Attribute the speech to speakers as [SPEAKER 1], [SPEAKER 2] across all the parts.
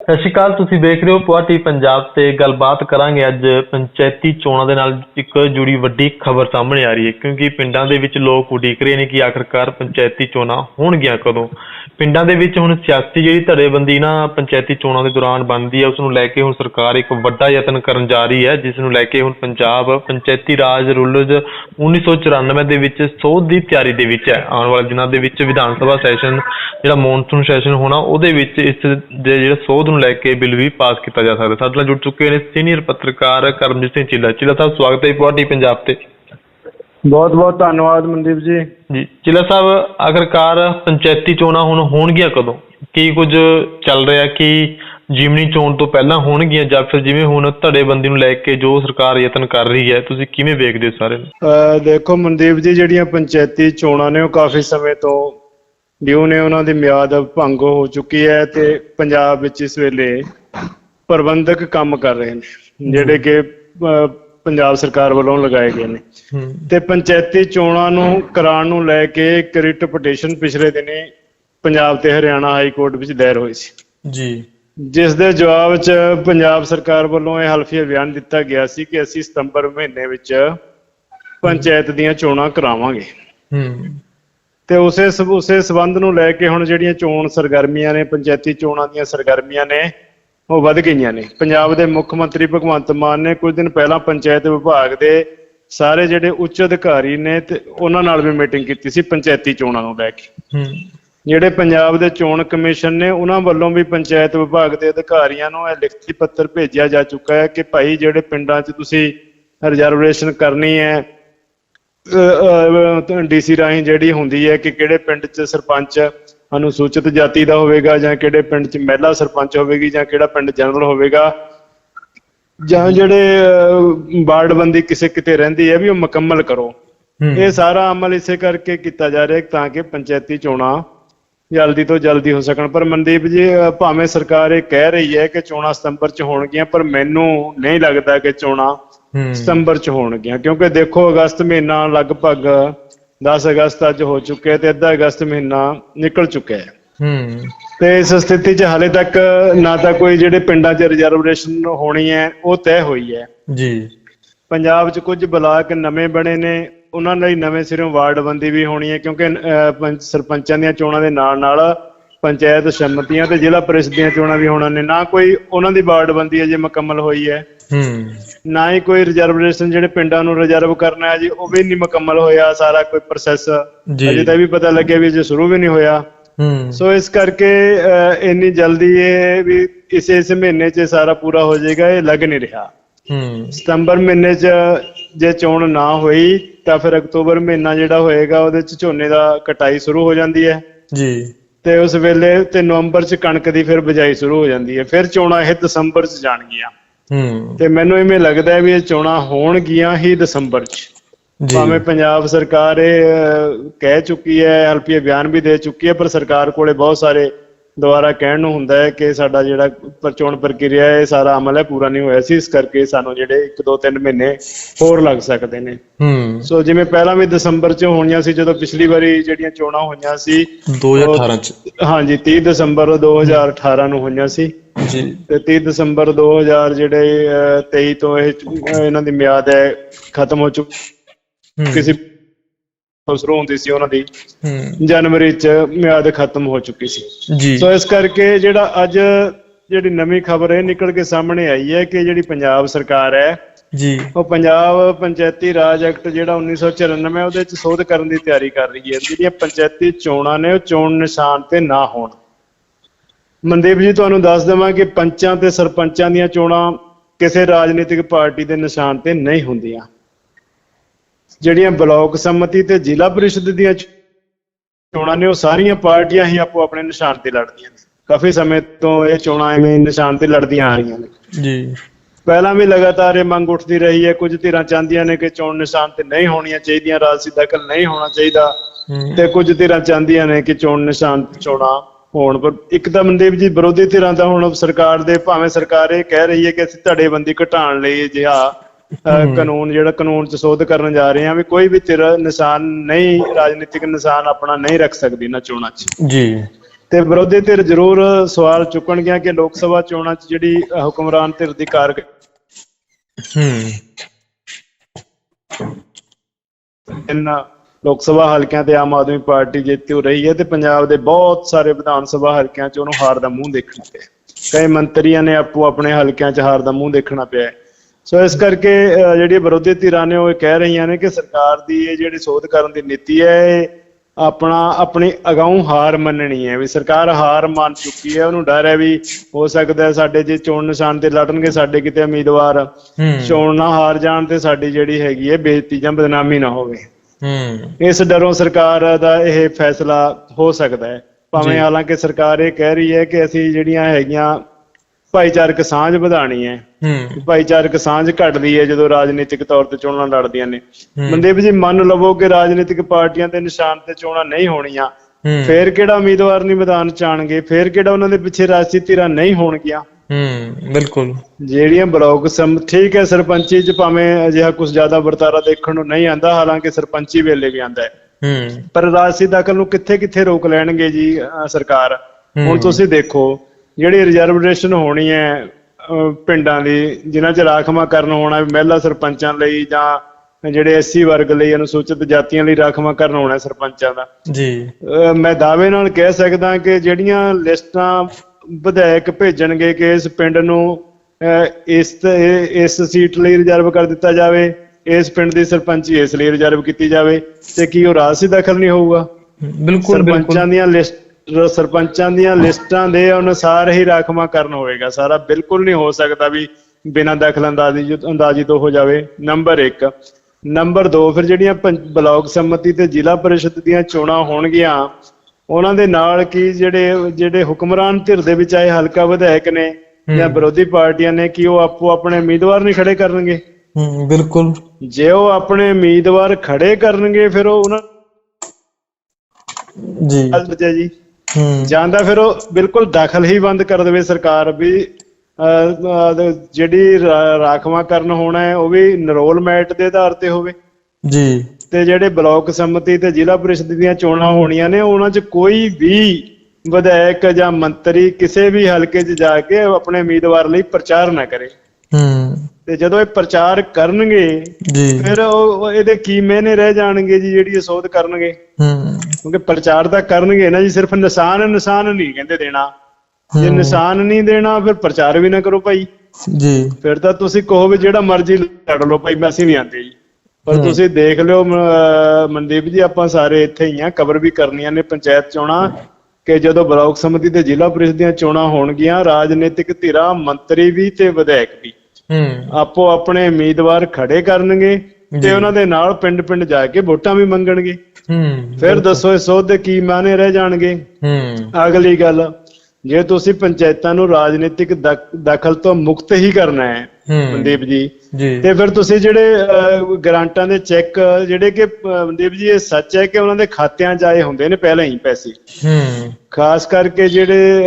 [SPEAKER 1] ਸਤਿ ਸ਼੍ਰੀ ਅਕਾਲ, ਤੁਸੀਂ ਦੇਖ ਰਹੇ ਹੋ ਪੁਆਟੀ ਪੰਜਾਬ ਤੇ ਗੱਲਬਾਤ ਕਰਾਂਗੇ ਅੱਜ ਪੰਚਾਇਤੀ ਚੋਣਾਂ ਦੇ ਨਾਲ ਇੱਕ ਜੁੜੀ ਵੱਡੀ ਖਬਰ ਸਾਹਮਣੇ ਆ ਰਹੀ ਹੈ, ਕਿਉਂਕਿ ਪਿੰਡਾਂ ਦੇ ਵਿੱਚ ਲੋਕ ਉਡੀਕ ਰਹੇ ਨੇ ਕਿ ਆਖਰਕਾਰ ਪੰਚਾਇਤੀ ਚੋਣਾਂ ਹੋਣਗੀਆਂ ਕਦੋਂ। ਪਿੰਡਾਂ ਦੇ ਵਿੱਚ ਹੁਣ ਸਿਆਸੀ ਜਿਹੜੀ ਧੜੇਬੰਦੀ ਨਾ ਪੰਚਾਇਤੀ ਚੋਣਾਂ ਦੇ ਦੌਰਾਨ ਬਣਦੀ ਹੈ, ਉਸ ਨੂੰ ਲੈ ਕੇ ਹੁਣ ਸਰਕਾਰ ਇੱਕ ਵੱਡਾ ਯਤਨ ਕਰਨ ਜਾ ਰਹੀ ਹੈ, ਜਿਸ ਨੂੰ ਲੈ ਕੇ ਹੁਣ ਪੰਜਾਬ ਪੰਚਾਇਤੀ ਰਾਜ ਰੂਲਜ਼ 1994 ਦੇ ਵਿੱਚ ਸੋਧ ਦੀ ਤਿਆਰੀ ਦੇ ਵਿੱਚ ਹੈ। ਆਉਣ ਵਾਲੇ ਦਿਨਾਂ ਦੇ ਵਿੱਚ ਵਿਧਾਨ ਸਭਾ ਸੈਸ਼ਨ, ਜਿਹੜਾ ਮੌਨਸੂਨ ਸੈਸ਼ਨ ਹੋਣਾ, ਉਹਦੇ ਵਿੱਚ ਇਸ ਦੇ ਜਿਹੜਾ ਸੋਧ ਨੂੰ ਲੈ ਕੇ ਬਿੱਲ ਵੀ ਪਾਸ ਕੀਤਾ ਜਾ ਸਕਦਾ। ਸਾਡੇ ਨਾਲ ਜੁੜ ਚੁੱਕੇ ਨੇ ਸੀਨੀਅਰ ਪੱਤਰਕਾਰ ਕਰਮਜੀਤ ਸਿੰਘ ਚੀਲਾ। ਚੀਲਾ ਸਾਹਿਬ ਸਵਾਗਤ ਹੈ ਪੁਆਟੀ ਪੰਜਾਬ ਤੇ।
[SPEAKER 2] ਬਹੁਤ ਬਹੁਤ ਧੰਨਵਾਦ ਮਨਦੀਪ ਜੀ।
[SPEAKER 1] ਜੀ ਚੀਲਾ ਸਾਹਿਬ ਆਖਰਕਾਰ ਪੰਚਾਇਤੀ ਚੋਣਾਂ ਹੁਣ ਹੋਣਗੀਆਂ ਕਦੋਂ? ਕੀ ਕੁਝ ਚੱਲ ਰਿਹਾ? ਕਿ ਜਿਮਨੀ ਚੋਣ ਤੋਂ ਪਹਿਲਾਂ ਹੋਣਗੀਆਂ ਜਾਂ ਫਿਰ ਜਿਵੇਂ ਹੁਣ ਧੜੇਬੰਦੀ ਨੂੰ ਲੈ ਕੇ ਜੋ ਸਰਕਾਰ ਯਤਨ ਕਰ ਰਹੀ ਹੈ ਤੁਸੀਂ ਕਿਵੇਂ ਵੇਖਦੇ ਹੋ ਸਾਰੇ ਨੂੰ?
[SPEAKER 2] ਦੇਖੋ ਮਨਦੀਪ ਜੀ ਜਿਹੜੀਆਂ ਪੰਚਾਇਤੀ ਚੋਣਾਂ ਨੇ ਉਹ ਕਾਫੀ ਸਮੇਂ ਤੋਂ ਡਿਊ ਨੇ ਉਹਨਾਂ ਦੀ ਮਿਆਦ ਭੰਗ ਹੋ ਚੁੱਕੀ ਹੈ ਤੇ ਪੰਜਾਬ ਵਿੱਚ ਇਸ ਵੇਲੇ ਪ੍ਰਬੰਧਕ ਕੰਮ ਕਰ ਰਹੇ ਨੇ ਜਿਹੜੇ ਕਿ ਪੰਜਾਬ ਸਰਕਾਰ ਵੱਲੋਂ ਲਗਾਏ ਗਏ ਨੇ। ਤੇ ਪੰਚਾਇਤੀ ਚੋਣਾਂ ਨੂੰ ਕਰਾਉਣ ਨੂੰ ਲੈ ਕੇ ਇੱਕ ਰਿਟ ਪਟੀਸ਼ਨ ਪਿਛਲੇ ਦਿਨੀ ਪੰਜਾਬ ਤੇ ਹਰਿਆਣਾ ਹਾਈ ਕੋਰਟ ਵਿੱਚ ਦਾਇਰ ਹੋਈ ਸੀ।
[SPEAKER 1] ਜੀ।
[SPEAKER 2] ਜਿਸ ਦੇ ਜਵਾਬ 'ਚ ਪੰਜਾਬ ਸਰਕਾਰ ਵੱਲੋਂ ਇਹ ਹਲਫੀਆ ਬਿਆਨ ਦਿੱਤਾ ਗਿਆ ਸੀ ਕਿ ਅਸੀਂ ਸਤੰਬਰ ਮਹੀਨੇ ਵਿੱਚ ਪੰਚਾਇਤ ਦੀਆਂ ਚੋਣਾਂ ਕਰਾਵਾਂਗੇ।
[SPEAKER 1] ਹੂੰ।
[SPEAKER 2] ਤੇ ਉਸੇ ਉਸੇ ਸਬੰਧ ਨੂੰ ਲੈ ਕੇ ਹੁਣ ਜਿਹੜੀਆਂ ਚੋਣ ਸਰਗਰਮੀਆਂ ਨੇ ਪੰਚਾਇਤੀ ਚੋਣਾਂ ਦੀਆਂ ਸਰਗਰਮੀਆਂ ਨੇ ਉਹ ਵੱਧ ਗਈਆਂ ਨੇ। ਪੰਜਾਬ ਦੇ ਮੁੱਖ ਮੰਤਰੀ ਭਗਵੰਤ ਮਾਨ ਨੇ ਕੁਝ ਦਿਨ ਪਹਿਲਾਂ ਪੰਚਾਇਤ ਵਿਭਾਗ ਦੇ ਸਾਰੇ ਜਿਹੜੇ ਉੱਚ ਅਧਿਕਾਰੀ ਨੇ ਤੇ ਉਹਨਾਂ ਨਾਲ ਵੀ ਮੀਟਿੰਗ ਕੀਤੀ ਸੀ ਪੰਚਾਇਤੀ ਚੋਣਾਂ ਨੂੰ ਲੈ ਕੇ।
[SPEAKER 1] ਹੂੰ।
[SPEAKER 2] ਜਿਹੜੇ ਪੰਜਾਬ ਦੇ ਚੋਣ ਕਮਿਸ਼ਨ ਨੇ ਉਹਨਾਂ ਵੱਲੋਂ ਵੀ ਪੰਚਾਇਤ ਵਿਭਾਗ ਦੇ ਅਧਿਕਾਰੀਆਂ ਨੂੰ ਇਹ ਲਿਖਤੀ ਪੱਤਰ ਭੇਜਿਆ ਜਾ ਚੁੱਕਾ ਹੈ ਕਿ ਭਾਈ ਜਿਹੜੇ ਪਿੰਡਾਂ 'ਚ ਤੁਸੀਂ ਰਿਜ਼ਰਵੇਸ਼ਨ ਕਰਨੀ ਹੈ ਡੀਸੀ ਰਾਹੀਂ ਜਿਹੜੀ ਹੁੰਦੀ ਹੈ ਕਿ ਕਿਹੜੇ ਪਿੰਡ 'ਚ ਸਰਪੰਚ ਅਨੁਸੂਚਿਤ ਜਾਤੀ ਦਾ ਹੋਵੇਗਾ ਜਾਂ ਕਿਹੜੇ ਪਿੰਡ 'ਚ ਮਹਿਲਾ ਸਰਪੰਚ ਹੋਵੇਗੀ ਜਾਂ ਕਿਹੜਾ ਪਿੰਡ ਜਨਰਲ ਹੋਵੇਗਾ ਜਾਂ ਜਿਹੜੇ ਵਾਰਡਬੰਦੀ ਕਿਸੇ ਕਿਤੇ ਰਹਿੰਦੀ ਹੈ ਵੀ ਉਹ ਮੁਕੰਮਲ ਕਰੋ। ਇਹ ਸਾਰਾ ਅਮਲ ਇਸੇ ਕਰਕੇ ਕੀਤਾ ਜਾ ਰਿਹਾ ਹੈ ਤਾਂ ਕਿ ਪੰਚਾਇਤੀ ਚੋਣਾਂ ਜਲਦੀ ਤੋਂ ਜਲਦੀ ਹੋ ਸਕਣ। ਪਰ ਮਨਦੀਪ ਜੀ ਭਾਵੇਂ ਸਰਕਾਰ ਇਹ ਕਹਿ ਰਹੀ ਹੈ ਕਿ ਚੋਣਾਂ ਸਤੰਬਰ 'ਚ ਹੋਣਗੀਆਂ ਪਰ ਮੈਨੂੰ ਨਹੀਂ ਲੱਗਦਾ ਕਿ ਚੋਣਾਂ ਸਤੰਬਰ 'ਚ ਹੋਣਗੀਆਂ ਕਿਉਂਕਿ ਦੇਖੋ ਅਗਸਤ ਮਹੀਨਾ ਲਗਭਗ 10 ਅਗਸਤ ਅੱਜ ਹੋ ਚੁੱਕਿਆ ਤੇ ਅੱਧਾ ਅਗਸਤ ਮਹੀਨਾ ਨਿਕਲ ਚੁੱਕਿਆ ਹੈ।
[SPEAKER 1] ਹੂੰ।
[SPEAKER 2] ਤੇ ਇਸ ਸਥਿਤੀ 'ਚ ਹਾਲੇ ਤੱਕ ਨਾ ਤਾਂ ਕੋਈ ਜਿਹੜੇ ਪਿੰਡਾਂ 'ਚ ਰਿਜ਼ਰਵੇਸ਼ਨ ਹੋਣੀ ਹੈ ਉਹ ਤੈਅ ਹੋਈ ਹੈ।
[SPEAKER 1] ਜੀ।
[SPEAKER 2] ਪੰਜਾਬ 'ਚ ਕੁਝ ਬਲਾਕ ਨਵੇਂ ਬਣੇ ਨੇ ਉਹਨਾਂ ਲਈ ਨਵੇਂ ਸਿਰੋਂ ਵਾਰਡਬੰਦੀ ਵੀ ਹੋਣੀ ਹੈ ਕਿਉਂਕਿ ਸਰਪੰਚਾਂ ਦੀਆਂ ਚੋਣਾਂ ਦੇ ਨਾਲ ਨਾਲ ਪੰਚਾਇਤ ਸਮਿਤੀਆਂ ਤੇ ਜ਼ਿਲ੍ਹਾ ਪਰਿਸ਼ਦ ਦੀਆਂ ਚੋਣਾਂ ਵੀ ਹੋਣਾ ਨੇ। ਨਾ ਕੋਈ ਉਹਨਾਂ ਦੀ ਵਾਰਡਬੰਦੀ ਅਜੇ ਮੁਕੰਮਲ ਹੋਈ ਹੈ।
[SPEAKER 1] ਹੂੰ।
[SPEAKER 2] ਨਾ ਹੀ ਕੋਈ ਰਿਜ਼ਰਵੇਸ਼ਨ ਜਿਹੜੇ ਪਿੰਡਾਂ ਨੂੰ ਰਿਜ਼ਰਵ ਕਰਨਾ ਹੈ ਜੀ ਉਹ ਵੀ ਨਹੀਂ ਮੁਕੰਮਲ ਹੋਇਆ ਸਾਰਾ ਕੋਈ ਪ੍ਰੋਸੈਸ।
[SPEAKER 1] ਜੀ।
[SPEAKER 2] ਅਜੇ ਤਾਂ ਵੀ ਪਤਾ ਲੱਗਿਆ ਵੀ ਅਜੇ ਸ਼ੁਰੂ ਵੀ ਨਹੀਂ ਹੋਇਆ।
[SPEAKER 1] ਹੂੰ।
[SPEAKER 2] ਸੋ ਇਸ ਕਰਕੇ ਇੰਨੀ ਜਲਦੀ ਇਹ ਵੀ ਇਸ ਇਸ ਮਹੀਨੇ 'ਚ ਸਾਰਾ ਪੂਰਾ ਹੋ ਜਾਏਗਾ ਇਹ ਲੱਗ ਨਹੀਂ ਰਿਹਾ।
[SPEAKER 1] ਹੂੰ।
[SPEAKER 2] ਸਤੰਬਰ ਮਹੀਨੇ 'ਚ ਜੇ ਚੋਣ ਨਾ ਹੋਈ ਤਾਂ ਫਿਰ ਅਕਤੂਬਰ ਮਹੀਨਾ ਜਿਹੜਾ ਹੋਏਗਾ ਉਹਦੇ 'ਚ ਝੋਨੇ ਦਾ ਕਟਾਈ ਸ਼ੁਰੂ ਹੋ ਜਾਂਦੀ ਹੈ।
[SPEAKER 1] ਜੀ।
[SPEAKER 2] ਤੇ ਉਸ ਵੇਲੇ ਤੇ ਨਵੰਬਰ 'ਚ ਕਣਕ ਦੀ ਫਿਰ ਬਿਜਾਈ ਸ਼ੁਰੂ ਹੋ ਜਾਂਦੀ ਹੈ। ਫਿਰ ਚੋਣਾਂ ਇਹ ਦਸੰਬਰ 'ਚ ਜਾਣਗੀਆਂ।
[SPEAKER 1] ਹੂੰ।
[SPEAKER 2] ਤੇ ਮੈਨੂੰ ਇਵੇਂ ਲੱਗਦਾ ਹੈ ਵੀ ਇਹ ਚੋਣਾਂ ਹੋਣਗੀਆਂ ਹੀ ਦਸੰਬਰ 'ਚ। ਭਾਵੇਂ ਪੰਜਾਬ ਸਰਕਾਰ ਇਹ ਕਹਿ ਚੁੱਕੀ ਹੈ ਹਲਫੀਆ ਬਿਆਨ ਵੀ ਦੇ ਚੁੱਕੀ ਹੈ ਪਰ ਸਰਕਾਰ ਕੋਲੇ ਬਹੁਤ ਸਾਰੇ ਦੁਬਾਰਾ ਕਹਿਣ ਨੂੰ ਹੁੰਦਾ ਹੈ ਕਿ ਸਾਡਾ ਜਿਹੜਾ ਚੋਣ ਪ੍ਰਕਿਰਿਆ ਹੈ ਸਾਰਾ ਅਮਲ ਹੈ ਪੂਰਾ ਨਹੀਂ ਹੋਇਆ ਸੀ ਇਸ ਕਰਕੇ ਸਾਨੂੰ ਜਿਹੜੇ 1 2 3 ਮਹੀਨੇ ਹੋਰ ਲੱਗ ਸਕਦੇ ਨੇ।
[SPEAKER 1] ਹੂੰ।
[SPEAKER 2] ਸੋ ਜਿਵੇਂ ਪਹਿਲਾਂ ਵੀ ਦਸੰਬਰ 'ਚ ਹੋਣੀਆਂ ਸੀ ਜਦੋਂ ਪਿਛਲੀ ਵਾਰੀ ਜਿਹੜੀਆਂ ਚੋਣਾਂ ਹੋਈਆਂ ਸੀ
[SPEAKER 1] 2018 ਚ।
[SPEAKER 2] ਹਾਂਜੀ 30 ਦਸੰਬਰ 2018 ਨੂੰ ਹੋਈਆਂ ਸੀ।
[SPEAKER 1] ਜੀ।
[SPEAKER 2] ਤੇ 30 ਦਸੰਬਰ 2000 ਜਿਹੜੇ ਅਹ, 23 ਤੋਂ ਇਹ ਇਹਨਾਂ ਦੀ ਮਿਆਦ ਹੈ ਖਤਮ ਹੋ ਚੁੱਕੀ ਕਿਸੇ ਸ਼ੁਰੂ ਹੁੰਦੀ ਸੀ ਉਹਨਾਂ ਦੀ। ਜਨਵਰੀ 'ਚ ਮਿਆਦ ਖਤਮ ਹੋ ਚੁੱਕੀ ਸੀ।
[SPEAKER 1] ਜੀ।
[SPEAKER 2] ਸੋ ਇਸ ਕਰਕੇ ਜਿਹੜਾ ਅੱਜ ਜਿਹੜੀ ਨਵੀਂ ਖਬਰ ਇਹ ਨਿਕਲ ਕੇ ਸਾਹਮਣੇ ਆਈ ਹੈ ਕਿ ਜਿਹੜੀ ਪੰਜਾਬ ਸਰਕਾਰ ਹੈ
[SPEAKER 1] ਜੀ।
[SPEAKER 2] ਉਹ ਪੰਜਾਬ ਪੰਚਾਇਤੀ ਰਾਜ ਐਕਟ ਜਿਹੜਾ 1994 ਉਹਦੇ ਚ ਸੋਧ ਕਰਨ ਦੀ ਤਿਆਰੀ ਕਰ ਰਹੀ ਹੈ। ਜਿਹੜੀਆਂ ਪੰਚਾਇਤੀ ਚੋਣਾਂ ਨੇ ਉਹ ਚੋਣ ਨਿਸ਼ਾਨ ਤੇ ਨਾ ਹੋਣ। ਮਨਦੀਪ ਜੀ ਤੁਹਾਨੂੰ ਦੱਸ ਦੇਵਾਂ ਕਿ ਪੰਚਾਂ ਤੇ ਸਰਪੰਚਾਂ ਦੀਆਂ ਚੋਣਾਂ ਕਿਸੇ ਰਾਜਨੀਤਿਕ ਪਾਰਟੀ ਦੇ ਨਿਸ਼ਾਨ ਤੇ ਨਹੀਂ ਹੁੰਦੀਆਂ। ਜਿਹੜੀਆਂ ਬਲਾਕ ਸੰਮਤੀ ਤੇ ਜ਼ਿਲ੍ਹਾ ਪ੍ਰੀਸ਼ਦ ਦੀਆਂ ਚੋਣਾਂ ਨੇ ਉਹ ਸਾਰੀਆਂ ਪਾਰਟੀਆਂ ਹੀ ਆਪੋ ਆਪਣੇ ਨਿਸ਼ਾਨ ਤੇ ਲੜਦੀਆਂ ਨੇ। ਕਾਫੀ ਸਮੇਂ ਤੋਂ ਇਹ ਚੋਣਾਂ ਐਵੇਂ ਨਿਸ਼ਾਨ ਤੇ ਲੜਦੀਆਂ ਆ ਰਹੀਆਂ ਨੇ।
[SPEAKER 1] ਜੀ।
[SPEAKER 2] ਪਹਿਲਾਂ ਵੀ ਲਗਾਤਾਰ ਇਹ ਮੰਗ ਉੱਠਦੀ ਰਹੀ ਹੈ ਕੁਝ ਧਿਰਾਂ ਚਾਹੁੰਦੀਆਂ ਨੇ ਕਿ ਚੋਣ ਨਿਸ਼ਾਨ ਤੇ ਨਹੀਂ ਹੋਣੀਆਂ ਚਾਹੀਦੀਆਂ ਰਾਜਸੀ ਦਖਲ ਨਹੀਂ ਹੋਣਾ ਚਾਹੀਦਾ। ਤੇ ਕੁਝ ਧਿਰਾਂ ਚਾਹੁੰਦੀਆਂ ਨੇ ਕਿ ਚੋਣ ਨਿਸ਼ਾਨ ਤੇ ਚੋਣਾਂ ਹੋਣ ਪਰ ਇੱਕ ਤਾਂ ਮਨਦੀਪ ਜੀ ਵਿਰੋਧੀ ਧਿਰਾਂ ਦਾ ਹੁਣ ਸਰਕਾਰ ਦੇ ਭਾਵੇਂ ਸਰਕਾਰ ਇਹ ਕਹਿ ਰਹੀ ਹੈ ਕਿ ਅਸੀਂ ਧੜੇਬੰਦੀ ਘਟਾਉਣ ਲਈ ਜਿਹਾ ਕਾਨੂੰਨ ਜਿਹੜਾ ਕਾਨੂੰਨ ਚ ਸੋਧ ਕਰਨ ਜਾ ਰਹੇ ਹਾਂ ਵੀ ਕੋਈ ਵੀ ਧਿਰ ਨਿਸ਼ਾਨ ਨਹੀਂ ਰਾਜਨੀਤਿਕ ਨਿਸ਼ਾਨ ਆਪਣਾ ਨਹੀਂ ਰੱਖ ਸਕਦੀ ਨਾ ਚੋਣਾਂ 'ਚ।
[SPEAKER 1] ਜੀ।
[SPEAKER 2] ਤੇ ਵਿਰੋਧੀ ਧਿਰ ਜ਼ਰੂਰ ਸਵਾਲ ਚੁੱਕਣਗੀਆਂ ਕਿ ਲੋਕ ਸਭਾ ਚੋਣਾਂ 'ਚ ਜਿਹੜੀ ਹੁਕਮਰਾਨ ਧਿਰ ਦੀ ਕਾਰਗ
[SPEAKER 1] ਹੂੰ।
[SPEAKER 2] ਇਨ ਲੋਕ ਸਭਾ ਹਲਕਿਆਂ ਤੇ ਆਮ ਆਦਮੀ ਪਾਰਟੀ ਜਿੱਤੂ ਰਹੀ ਹੈ ਤੇ ਪੰਜਾਬ ਦੇ ਬਹੁਤ ਸਾਰੇ ਵਿਧਾਨ ਸਭਾ ਹਲਕਿਆਂ 'ਚ ਉਹਨੂੰ ਹਾਰ ਦਾ ਮੂੰਹ ਦੇਖਣਾ ਪਿਆ ਕਈ ਮੰਤਰੀਆਂ ਨੇ ਆਪੋ ਆਪਣੇ ਹਲਕਿਆਂ 'ਚ ਹਾਰ ਦਾ ਮੂੰਹ ਦੇਖਣਾ ਪਿਆ ਹੈ। ਸੋ ਇਸ ਕਰਕੇ ਜਿਹੜੀ ਵਿਰੋਧੀ ਧਿਰਾਂ ਨੇ ਉਹ ਕਹਿ ਰਹੀਆਂ ਨੇ ਕਿ ਸਰਕਾਰ ਦੀ ਇਹ ਜਿਹੜੀ ਸੋਧ ਕਰਨ ਦੀ ਨੀਤੀ ਹੈ ਇਹ ਆਪਣਾ ਆਪਣੀ ਅਗਾਊਂ ਹਾਰ ਮੰਨਣੀ ਹੈ। ਵੀ ਸਰਕਾਰ ਹਾਰ ਮੰਨ ਚੁੱਕੀ ਹੈ ਉਹਨੂੰ ਡਰ ਹੈ ਵੀ ਹੋ ਸਕਦਾ ਸਾਡੇ ਜੇ ਚੋਣ ਨਿਸ਼ਾਨ ਤੇ ਲੜਨਗੇ ਸਾਡੇ ਕਿਤੇ ਉਮੀਦਵਾਰ ਚੋਣ ਨਾ ਹਾਰ ਜਾਣ ਤੇ ਸਾਡੀ ਜਿਹੜੀ ਹੈਗੀ ਹੈ ਬੇਇੱਜ਼ਤੀ ਜਾਂ ਬਦਨਾਮੀ ਨਾ ਹੋਵੇ।
[SPEAKER 1] ਹੂੰ।
[SPEAKER 2] ਇਸ ਡਰੋਂ ਸਰਕਾਰ ਦਾ ਇਹ ਫੈਸਲਾ ਹੋ ਸਕਦਾ ਹੈ। ਭਾਵੇਂ। ਹਾਲਾਂਕਿ ਸਰਕਾਰ ਇਹ ਕਹਿ ਰਹੀ ਹੈ ਕਿ ਅਸੀਂ ਜਿਹੜੀਆਂ ਹੈਗੀਆਂ ਭਾਈਚਾਰਕ ਸਾਂਝ ਵਧਾਣੀ ਹੈ।
[SPEAKER 1] ਹੂੰ।
[SPEAKER 2] ਭਾਈਚਾਰਕ ਸਾਂਝ ਘਟਦੀ ਹੈ ਜਦੋਂ ਰਾਜਨੀਤਿਕ ਤੌਰ ਤੇ ਚੋਣਾਂ ਲੜਦੀਆਂ ਨੇ। ਮਨਦੀਪ ਜੀ ਮੰਨ ਲਵੋ ਕਿ ਰਾਜਨੀਤਿਕ ਪਾਰਟੀਆਂ ਦੇ ਨਿਸ਼ਾਨ ਤੇ ਚੋਣਾਂ ਨਹੀਂ ਹੋਣੀਆਂ ਫੇਰ ਕਿਹੜਾ ਉਮੀਦਵਾਰ ਨਹੀਂ ਮੈਦਾਨ ਚ ਆਣਗੇ? ਫੇਰ ਕਿਹੜਾ ਉਹਨਾਂ ਦੇ ਪਿੱਛੇ ਰਾਜਸੀ ਧਿਰਾਂ ਨਹੀਂ ਹੋਣਗੀਆਂ?
[SPEAKER 1] ਹੂੰ ਬਿਲਕੁਲ।
[SPEAKER 2] ਜਿਹੜੀਆਂ ਬਲਾਕ ਸਮ ਠੀਕ ਹੈ ਸਰਪੰਚੀ ਚ ਭਾਵੇਂ ਅਜਿਹਾ ਕੁਝ ਜ਼ਿਆਦਾ ਵਰਤਾਰਾ ਦੇਖਣ ਨੂੰ ਨਹੀਂ ਆਂਦਾ ਹਾਲਾਂਕਿ ਸਰਪੰਚੀ ਵੇਲੇ ਵੀ ਆਂਦਾ ਹੈ।
[SPEAKER 1] ਹੂੰ।
[SPEAKER 2] ਪਰ ਰਾਜਸੀ ਦਖਲ ਨੂੰ ਕਿੱਥੇ ਕਿੱਥੇ ਰੋਕ ਲੈਣਗੇ ਜੀ ਸਰਕਾਰ? ਹੁਣ। ਤੁਸੀਂ ਦੇਖੋ ਜਿਹੜੀ ਰਿਜ਼ਰਵੇਸ਼ਨ ਹੋਣੀ ਹੈ ਪਿੰਡਾਂ ਦੀ ਜਿਨ੍ਹਾਂ ਚ ਰਾਖਵਾਂਕਰਨ ਹੋਣਾ ਵੀ ਮਹਿਲਾ ਸਰਪੰਚਾਂ ਲਈ ਜਾਂ ਜਿਹੜੇ ਐਸਸੀ ਵਰਗ ਲਈ ਅਨੁਸੂਚਿਤ ਜਾਤੀਆਂ ਲਈ ਰਾਖਵਾਂਕਰਨ ਹੋਣਾ ਹੈ ਸਰਪੰਚਾਂ ਦਾ।
[SPEAKER 1] ਜੀ।
[SPEAKER 2] ਮੈਂ ਦਾਅਵੇ ਨਾਲ ਕਹਿ ਸਕਦਾ ਕਿ ਜਿਹੜੀਆਂ ਲਿਸਟਾਂ ਵਿਧਾਇਕ ਭੇਜਣਗੇ ਕਿ ਇਸ ਪਿੰਡ ਨੂੰ ਇਸ ਇਸ ਸੀਟ ਲਈ ਰਿਜ਼ਰਵ ਕਰ ਦਿੱਤਾ ਜਾਵੇ ਇਸ ਪਿੰਡ ਦੀ ਸਰਪੰਚੀ ਇਸ ਲਈ ਰਿਜ਼ਰਵ ਕੀਤੀ ਜਾਵੇ ਤੇ ਕੀ ਉਹ ਰਾਜਸੀ ਦਖਲ ਨਹੀਂ ਹੋਊਗਾ?
[SPEAKER 1] ਬਿਲਕੁਲ ਬਿਲਕੁਲ।
[SPEAKER 2] ਸਰਪੰਚਾਂ ਦੀਆਂ ਲਿਸਟ ਸਰਪੰਚਾਂ ਦੀਆਂ ਲਿਸਟਾਂ ਦੇ ਅਨੁਸਾਰ ਹੀ ਰਾਖਵਾਂਕਰਨ ਹੋਏਗਾ ਸਾਰਾ ਬਿਲਕੁਲ ਨਹੀਂ ਹੋ ਸਕਦਾ ਵੀ ਬਿਨਾਂ ਦਖਲ ਅੰਦਾਜ਼ੀ ਅੰਦਾਜ਼ੀ ਤੋਂ ਹੋ ਜਾਵੇ। ਨੰਬਰ 1 ਨੰਬਰ 2 ਫਿਰ ਜਿਹੜੀਆਂ ਬਲਾਕ ਸੰਮਤੀ ਤੇ ਜ਼ਿਲ੍ਹਾ ਪਰਿਸ਼ਦ ਦੀਆਂ ਚੋਣਾਂ ਹੋਣਗੀਆਂ ਉਹਨਾਂ ਦੇ ਨਾਲ ਕੀ ਜਿਹੜੇ ਜਿਹੜੇ ਹੁਕਮਰਾਨ ਧਿਰ ਦੇ ਵਿੱਚ ਆਏ ਹਲਕਾ ਵਿਧਾਇਕ ਨੇ ਜਾਂ। ਵਿਰੋਧੀ ਪਾਰਟੀਆਂ ਨੇ ਕੀ ਉਹ ਆਪੋ ਆਪਣੇ ਉਮੀਦਵਾਰ ਨਹੀਂ ਖੜੇ ਕਰਨਗੇ?
[SPEAKER 1] ਹੂੰ ਬਿਲਕੁਲ।
[SPEAKER 2] ਜੇ ਉਹ ਆਪਣੇ ਉਮੀਦਵਾਰ ਖੜੇ ਕਰਨਗੇ ਫਿਰ ਉਹ ਉਹਨਾਂ
[SPEAKER 1] ਜੀ।
[SPEAKER 2] ਬਚਿਆ ਜੀ ਜਾਂਦਾ ਫਿਰ ਉਹ ਬਿਲਕੁਲ ਦਾਖਲ ਹੀ ਬੰਦ ਕਰ ਦੇਵੇ ਸਰਕਾਰ ਵੀ ਜਿਹੜੀ ਰਾ- ਰਾਖਵਾਂਕਰਨ ਹੋਣਾ ਹੈ ਉਹ ਵੀ ਨਰੋਲਮੈਟ ਦੇ ਆਧਾਰ ਤੇ ਹੋਵੇ।
[SPEAKER 1] ਜੀ।
[SPEAKER 2] ਤੇ ਜਿਹੜੇ ਬਲਾਕ ਸੰਮਤੀ ਤੇ ਜ਼ਿਲ੍ਹਾ ਪ੍ਰੀਸ਼ਦ ਦੀਆਂ ਚੋਣਾਂ ਹੋਣੀਆਂ ਨੇ ਉਹਨਾਂ 'ਚ ਕੋਈ ਵੀ ਵਿਧਾਇਕ ਜਾਂ ਮੰਤਰੀ ਕਿਸੇ ਵੀ ਹਲਕੇ 'ਚ ਜਾ ਕੇ ਆਪਣੇ ਉਮੀਦਵਾਰ ਲਈ ਪ੍ਰਚਾਰ ਨਾ ਕਰੇ।
[SPEAKER 1] ਹੂੰ।
[SPEAKER 2] ਤੇ ਜਦੋਂ ਇਹ ਪ੍ਰਚਾਰ ਕਰਨਗੇ ਫਿਰ ਉਹ ਇਹਦੇ ਕੀ ਮੈਨੇ ਰਹਿ ਜਾਣਗੇ ਜੀ ਜਿਹੜੀ ਇਹ ਸੋਧ ਕਰਨਗੇ।
[SPEAKER 1] ਹੂੰ।
[SPEAKER 2] ਕਿਉਂਕਿ ਪ੍ਰਚਾਰ ਤਾਂ ਕਰਨਗੇ ਨਾ ਜੀ ਸਿਰਫ ਨਿਸ਼ਾਨ ਨਿਸ਼ਾਨ ਨਹੀਂ ਕਹਿੰਦੇ ਦੇਣਾ। ਜੇ। ਨਿਸ਼ਾਨ ਨਹੀਂ ਦੇਣਾ ਫਿਰ ਪ੍ਰਚਾਰ ਵੀ ਨਾ ਕਰੋ ਭਾਈ।
[SPEAKER 1] ਜੀ।
[SPEAKER 2] ਫਿਰ ਤਾਂ ਤੁਸੀਂ ਕਹੋ ਵੀ ਜਿਹੜਾ ਮਰਜ਼ੀ ਲੜ ਲਓ ਭਾਈ ਮੈਂ ਅਸੀਂ ਨਹੀਂ ਆਂਦੇ ਜੀ। ਪਰ। ਤੁਸੀਂ ਦੇਖ ਲਿਓ ਮਨਦੀਪ ਜੀ ਆਪਾਂ ਸਾਰੇ ਇੱਥੇ ਹੀ ਆ ਕਵਰ ਵੀ ਕਰਨੀਆਂ ਨੇ ਪੰਚਾਇਤ ਚੋਣਾਂ। ਕਿ ਜਦੋਂ ਬਲਾਕ ਸਮਿਤੀ ਤੇ ਜ਼ਿਲ੍ਹਾ ਪ੍ਰੀਸ਼ਦ ਦੀਆਂ ਚੋਣਾਂ ਹੋਣਗੀਆਂ ਰਾਜਨੀਤਿਕ ਧਿਰਾਂ ਮੰਤਰੀ ਵੀ ਤੇ ਵਿਧਾਇਕ ਵੀ। ਆਪੋ ਆਪਣੇ ਉਮੀਦਵਾਰ ਖੜੇ ਕਰਨਗੇ। ਤੇ ਉਹਨਾਂ ਦੇ ਨਾਲ ਪਿੰਡ-ਪਿੰਡ ਜਾ ਕੇ ਵੋਟਾਂ ਵੀ ਮੰਗਣਗੇ।
[SPEAKER 1] ਹੂੰ
[SPEAKER 2] ਫਿਰ ਦੱਸੋ ਇਸ ਸੋਧ ਦੇ ਕੀ ਮਾਨੇ ਰਹਿ ਜਾਣਗੇ?
[SPEAKER 1] ਹੂੰ।
[SPEAKER 2] ਅਗਲੀ ਗੱਲ ਜੇ ਤੁਸੀਂ ਪੰਚਾਇਤਾਂ ਨੂੰ ਰਾਜਨੀਤਿਕ ਦਖ- ਦਖਲ ਤੋਂ ਮੁਕਤ ਹੀ ਕਰਨਾ ਹੈ ਮਨਦੀਪ ਜੀ ਤੇ ਫਿਰ ਤੁਸੀਂ ਜਿਹੜੇ ਗ੍ਰਾਂਟਾਂ ਦੇ ਚੈੱਕ ਜਿਹੜੇ ਕਿ ਮਨਦੀਪ ਜੀ ਇਹ ਸੱਚ ਹੈ ਕਿ ਉਹਨਾਂ ਦੇ ਖਾਤਿਆਂ 'ਚ ਆਏ ਹੁੰਦੇ ਨੇ ਪਹਿਲਾਂ ਹੀ ਪੈਸੇ?
[SPEAKER 1] ਹੂੰ।
[SPEAKER 2] ਖਾਸ ਕਰਕੇ ਜਿਹੜੇ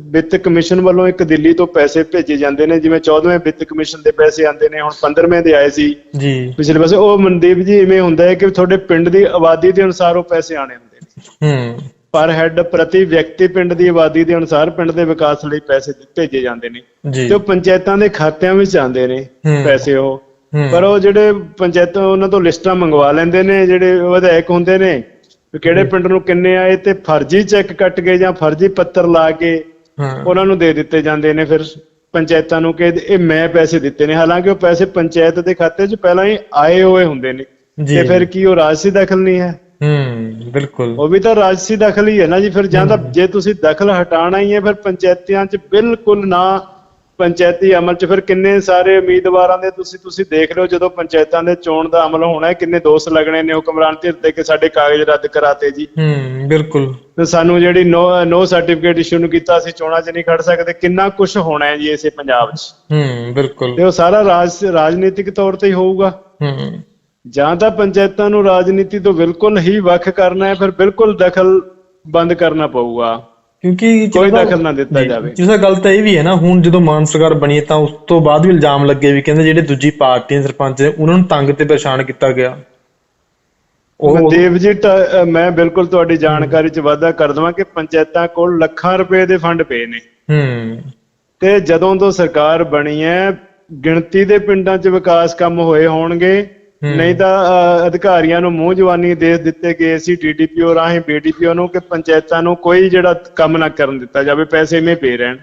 [SPEAKER 2] ਵਿੱਤ ਕਮਿਸ਼ਨ ਵੱਲੋਂ ਇੱਕ ਦਿੱਲੀ ਤੋਂ ਪੈਸੇ ਭੇਜੇ ਜਾਂਦੇ ਨੇ ਜਿਵੇਂ 14ਵੇਂ ਵਿੱਤ ਕਮਿਸ਼ਨ ਦੇ ਪੈਸੇ ਆਉਂਦੇ ਨੇ ਹੁਣ 15ਵੇਂ ਦੇ ਆਏ ਸੀ।
[SPEAKER 1] ਜੀ।
[SPEAKER 2] ਪਿਛਲੇ ਪਾਸੇ ਉਹ ਮਨਦੀਪ ਜੀ ਇਵੇਂ ਹੁੰਦਾ ਹੈ ਕਿ ਤੁਹਾਡੇ ਪਿੰਡ ਦੀ ਆਬਾਦੀ ਦੇ ਅਨੁਸਾਰ ਉਹ ਪੈਸੇ ਆਣੇ ਹੁੰਦੇ ਨੇ।
[SPEAKER 1] ਹੂੰ।
[SPEAKER 2] ਪਰ ਹੈੱਡ ਪ੍ਰਤੀ ਵਿਅਕਤੀ ਪਿੰਡ ਦੀ ਆਬਾਦੀ ਦੇ ਅਨੁਸਾਰ ਪਿੰਡ ਦੇ ਵਿਕਾਸ ਲਈ ਪੈਸੇ ਭੇਜੇ ਜਾਂਦੇ ਨੇ
[SPEAKER 1] ਜੀ।
[SPEAKER 2] ਤੇ ਉਹ ਪੰਚਾਇਤਾਂ ਦੇ ਖਾਤਿਆਂ ਵਿੱਚ ਆਉਂਦੇ ਨੇ। ਪੈਸੇ ਉਹ। ਪਰ ਉਹ ਜਿਹੜੇ ਪੰਚਾਇਤਾਂ ਉਹਨਾਂ ਤੋਂ ਲਿਸਟਾਂ ਮੰਗਵਾ ਲੈਂਦੇ ਨੇ ਜਿਹੜੇ ਵਿਧਾਇਕ ਹੁੰਦੇ ਨੇ ਕਿਹੜੇ ਪਿੰਡ ਨੂੰ ਕਿੰਨੇ ਆਏ ਤੇ ਫਰਜ਼ੀ ਚੈੱਕ ਕੱਟ ਕੇ ਜਾਂ ਫਰਜ਼ੀ ਪੱਤਰ ਲਾ ਕੇ ਉਹਨਾਂ ਨੂੰ ਦੇ ਦਿੱਤੇ ਜਾਂਦੇ ਨੇ ਫਿਰ ਪੰਚਾਇਤਾਂ ਨੂੰ ਕਿ ਇਹ ਮੈਂ ਪੈਸੇ ਦਿੱਤੇ ਨੇ। ਹਾਲਾਂਕਿ ਉਹ ਪੈਸੇ ਪੰਚਾਇਤ ਦੇ ਖਾਤੇ 'ਚ ਪਹਿਲਾਂ ਹੀ ਆਏ ਹੋਏ ਹੁੰਦੇ ਨੇ। ਤੇ ਫਿਰ ਕੀ ਉਹ ਰਾਜਸੀ ਦਖਲ ਨਹੀਂ ਹੈ?
[SPEAKER 1] ਹੂੰ ਬਿਲਕੁਲ।
[SPEAKER 2] ਉਹ ਵੀ ਤਾਂ ਰਾਜਸੀ ਦਖਲ ਹੀ ਹੈ ਨਾ ਜੀ ਫਿਰ ਜਾਂ ਤਾਂ ਜੇ ਤੁਸੀਂ ਦਖਲ ਹਟਾਣਾ ਹੀ ਹੈ ਫਿਰ ਪੰਚਾਇਤਾਂ 'ਚ ਬਿਲਕੁਲ ਨਾ ਪੰਚਾਇਤੀ ਅਮਲ 'ਚ ਫਿਰ ਕਿੰਨੇ ਸਾਰੇ ਉਮੀਦਵਾਰਾਂ ਦੇ ਤੁਸੀਂ ਤੁਸੀਂ ਦੇਖ ਲਿਓ ਜਦੋਂ ਪੰਚਾਇਤਾਂ ਦੇ ਚੋਣ ਦਾ ਅਮਲ ਹੋਣਾ ਹੈ ਕਿੰਨੇ ਦੋਸ਼ ਲੱਗਣੇ ਨੇ ਹੁਕਮਰਾਨ ਧਿਰ ਤੇ ਕਿ ਸਾਡੇ ਕਾਗਜ਼ ਰੱਦ ਕਰਾਤੇ ਜੀ।
[SPEAKER 1] ਹੂੰ ਬਿਲਕੁਲ।
[SPEAKER 2] ਤੇ ਸਾਨੂੰ ਜਿਹੜੀ ਨੋ ਨੋ ਸਰਟੀਫਿਕੇਟ ਇਸ਼ੂ ਨੂੰ ਕੀਤਾ ਅਸੀਂ ਚੋਣਾਂ 'ਚ ਨਹੀਂ ਖੜ ਸਕਦੇ ਕਿੰਨਾ ਕੁਝ ਹੋਣਾ ਹੈ ਜੀ ਇਸੇ ਪੰਜਾਬ 'ਚ।
[SPEAKER 1] ਹੂੰ ਬਿਲਕੁਲ।
[SPEAKER 2] ਤੇ ਉਹ ਸਾਰਾ ਰਾਜ ਰਾਜਨੀਤਿਕ ਤੌਰ ਤੇ ਹੀ ਹੋਊਗਾ।
[SPEAKER 1] ਹੂੰ।
[SPEAKER 2] ਜਾਂ ਤਾਂ ਪੰਚਾਇਤਾਂ ਨੂੰ ਰਾਜਨੀਤੀ ਤੋਂ ਬਿਲਕੁਲ ਹੀ ਵੱਖ ਕਰਨਾ ਹੈ ਫਿਰ ਬਿਲਕੁਲ ਦਖਲ ਬੰਦ ਕਰਨਾ ਪਊਗਾ
[SPEAKER 1] ਕਿਉਂਕਿ
[SPEAKER 2] ਕੋਈ ਦਖਲ ਨਾ ਦਿੱਤਾ ਜਾਵੇ।
[SPEAKER 1] ਜਿਸਦਾ ਗੱਲ ਤਾਂ ਇਹ ਵੀ ਹੈ ਨਾ ਹੁਣ ਜਦੋਂ ਮਾਨ ਸਰਕਾਰ ਬਣੀ ਤਾਂ ਉਸ ਤੋਂ ਬਾਅਦ ਵੀ ਇਲਜ਼ਾਮ ਲੱਗੇ ਵੀ ਕਹਿੰਦੇ ਜਿਹੜੇ ਦੂਜੀ ਪਾਰਟੀਆਂ ਸਰਪੰਚ ਨੇ ਉਹਨਾਂ ਨੂੰ ਤੰਗ ਤੇ ਪਰੇਸ਼ਾਨ ਕੀਤਾ ਗਿਆ ਉਹ
[SPEAKER 2] ਮਨਦੀਪ ਜੀ ਮੈਂ ਬਿਲਕੁਲ ਤੁਹਾਡੀ ਜਾਣਕਾਰੀ 'ਚ ਵਾਧਾ ਕਰ ਦਵਾਂ ਕਿ ਪੰਚਾਇਤਾਂ ਕੋਲ ਲੱਖਾਂ ਰੁਪਏ ਦੇ ਫੰਡ ਪਏ ਨੇ
[SPEAKER 1] ਹੂੰ
[SPEAKER 2] ਤੇ ਜਦੋਂ ਤੋਂ ਸਰਕਾਰ ਬਣੀ ਹੈ ਗਿਣਤੀ ਦੇ ਪਿੰਡਾਂ 'ਚ ਵਿਕਾਸ ਕੰਮ ਹੋਏ ਹੋਣਗੇ। ਨਹੀਂ ਤਾਂ ਅਧਿਕਾਰੀਆਂ ਨੂੰ ਮੂੰਹ ਜਵਾਨੀ ਦੇ ਦਿੱਤੇ ਗਏ ਸੀ ਡੀਡੀਪੀਓ ਰਾਹੀਂ ਬੀਡੀਪੀਓ ਨੂੰ ਕਿ ਪੰਚਾਇਤਾਂ ਨੂੰ ਕੋਈ ਜਿਹੜਾ ਕੰਮ ਨਾ ਕਰਨ ਦਿੱਤਾ ਜਾਵੇ ਪੈਸੇ ਇਵੇਂ ਪਏ ਰਹਿਣ।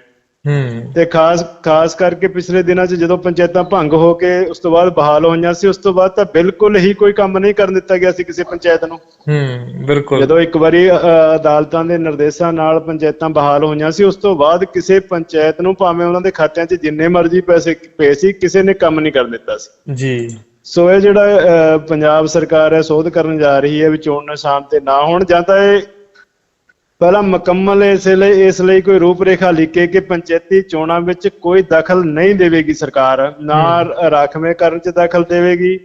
[SPEAKER 1] ਹੂੰ।
[SPEAKER 2] ਤੇ ਖਾਸ ਖਾਸ ਕਰਕੇ ਪਿਛਲੇ ਦਿਨਾਂ 'ਚ ਜਦੋਂ ਪੰਚਾਇਤਾਂ ਭੰਗ ਹੋ ਕੇ ਉਸ ਤੋਂ ਬਾਅਦ ਬਹਾਲ ਹੋਈਆਂ ਸੀ ਉਸ ਤੋਂ ਬਾਅਦ ਤਾਂ ਬਿਲਕੁਲ ਹੀ ਕੋਈ ਕੰਮ ਨਹੀਂ ਕਰਨ ਦਿੱਤਾ ਗਿਆ ਸੀ ਕਿਸੇ ਪੰਚਾਇਤ ਨੂੰ।
[SPEAKER 1] ਹੂੰ ਬਿਲਕੁਲ।
[SPEAKER 2] ਜਦੋਂ ਇੱਕ ਵਾਰੀ ਅਦਾਲਤਾਂ ਦੇ ਨਿਰਦੇਸ਼ਾਂ ਨਾਲ ਪੰਚਾਇਤਾਂ ਬਹਾਲ ਹੋਈਆਂ ਸੀ ਉਸ ਤੋਂ ਬਾਅਦ ਕਿਸੇ ਪੰਚਾਇਤ ਨੂੰ ਭਾਵੇਂ ਉਹਨਾਂ ਦੇ ਖਾਤਿਆਂ 'ਚ ਜਿੰਨੇ ਮਰਜ਼ੀ ਪੈਸੇ ਪਏ ਸੀ ਕਿਸੇ ਨੇ ਕੰਮ ਨਹੀਂ ਕਰਨ ਦਿੱਤਾ ਸੀ।
[SPEAKER 1] ਜੀ।
[SPEAKER 2] ਸੋ ਇਹ ਜਿਹੜਾ ਪੰਜਾਬ ਸਰਕਾਰ ਹੈ ਸੋਧ ਕਰਨ ਜਾ ਰਹੀ ਹੈ ਵੀ ਚੋਣ ਨਿਸ਼ਾਨ ਤੇ ਨਾ ਹੋਣ ਜਾਂ ਤਾਂ ਇਹ ਪਹਿਲਾਂ ਮੁਕੰਮਲ ਇਸ ਲਈ ਇਸ ਲਈ ਕੋਈ ਰੂਪਰੇਖਾ ਲਿਖੇ ਕਿ ਪੰਚਾਇਤੀ ਚੋਣਾਂ ਵਿੱਚ ਕੋਈ ਦਖਲ ਨਹੀਂ ਦੇਵੇਗੀ ਸਰਕਾਰ ਨਾ ਰਾਖਵੇਂ ਕਰਨ 'ਚ ਦਖਲ ਦੇਵੇਗੀ।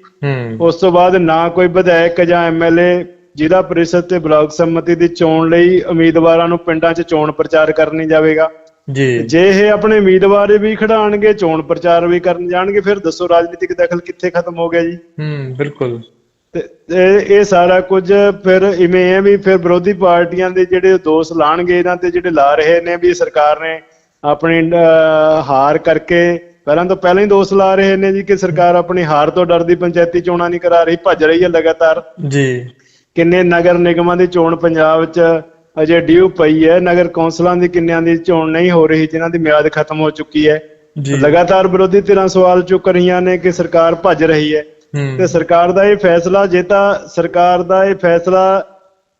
[SPEAKER 2] ਉਸ ਤੋਂ ਬਾਅਦ ਨਾ ਕੋਈ ਵਿਧਾਇਕ ਜਾਂ ਐਮਐਲਏ ਜ਼ਿਲ੍ਹਾ ਪ੍ਰੀਸ਼ਦ ਤੇ ਬਲਾਕ ਸੰਮਤੀ ਦੀ ਚੋਣ ਲਈ ਉਮੀਦਵਾਰਾਂ ਨੂੰ ਪਿੰਡਾਂ 'ਚ ਚੋਣ ਪ੍ਰਚਾਰ ਕਰਨੀ ਜਾਵੇਗਾ।
[SPEAKER 1] ਜੀ।
[SPEAKER 2] ਜੇ ਇਹ ਆਪਣੇ ਉਮੀਦਵਾਰ ਵੀ ਖਿਡਾਣਗੇ ਚੋਣ ਪ੍ਰਚਾਰ ਵੀ ਕਰਨ ਜਾਣਗੇ ਫਿਰ ਦੱਸੋ ਰਾਜਨੀਤਿਕ ਦਖਲ ਕਿੱਥੇ ਖਤਮ ਹੋ ਗਿਆ ਜੀ?
[SPEAKER 1] ਹੂੰ ਬਿਲਕੁਲ।
[SPEAKER 2] ਤੇ ਇਹ ਸਾਰਾ ਕੁਝ ਫਿਰ ਇਵੇਂ ਹੈ ਵੀ ਫਿਰ ਵਿਰੋਧੀ ਪਾਰਟੀਆਂ ਦੇ ਜਿਹੜੇ ਦੋਸ਼ ਲਾਣਗੇ ਇਹਨਾਂ ਤੇ ਜਿਹੜੇ ਲਾ ਰਹੇ ਨੇ ਵੀ ਸਰਕਾਰ ਨੇ ਆਪਣੀ ਹਾਰ ਕਰਕੇ ਪਹਿਲਾਂ ਤੋਂ ਪਹਿਲਾਂ ਹੀ ਦੋਸ਼ ਲਾ ਰਹੇ ਨੇ ਜੀ ਕਿ ਸਰਕਾਰ ਆਪਣੀ ਹਾਰ ਤੋਂ ਡਰਦੀ ਪੰਚਾਇਤੀ ਚੋਣਾਂ ਨਹੀਂ ਕਰਾ ਰਹੀ ਭੱਜ ਰਹੀ ਹੈ ਲਗਾਤਾਰ।
[SPEAKER 1] ਜੀ।
[SPEAKER 2] ਕਿੰਨੇ ਨਗਰ ਨਿਗਮਾਂ ਦੀ ਚੋਣ ਪੰਜਾਬ 'ਚ ਅਜੇ ਡਿਊ ਪਈ ਹੈ ਨਗਰ ਕੌਂਸਲਾਂ ਦੀ ਕਿੰਨਿਆਂ ਦੀ ਚੋਣ ਨਹੀਂ ਹੋ ਰਹੀ ਜਿਨ੍ਹਾਂ ਦੀ ਮਿਆਦ ਖਤਮ ਹੋ ਚੁੱਕੀ ਹੈ। ਲਗਾਤਾਰ ਵਿਰੋਧੀ ਧਿਰਾਂ ਸਵਾਲ ਚੁੱਕ ਰਹੀਆਂ ਨੇ ਕਿ ਸਰਕਾਰ ਭੱਜ ਰਹੀ ਹੈ। ਤੇ ਸਰਕਾਰ ਦਾ ਇਹ ਫੈਸਲਾ ਜੇ ਤਾਂ ਸਰਕਾਰ ਦਾ ਇਹ ਫੈਸਲਾ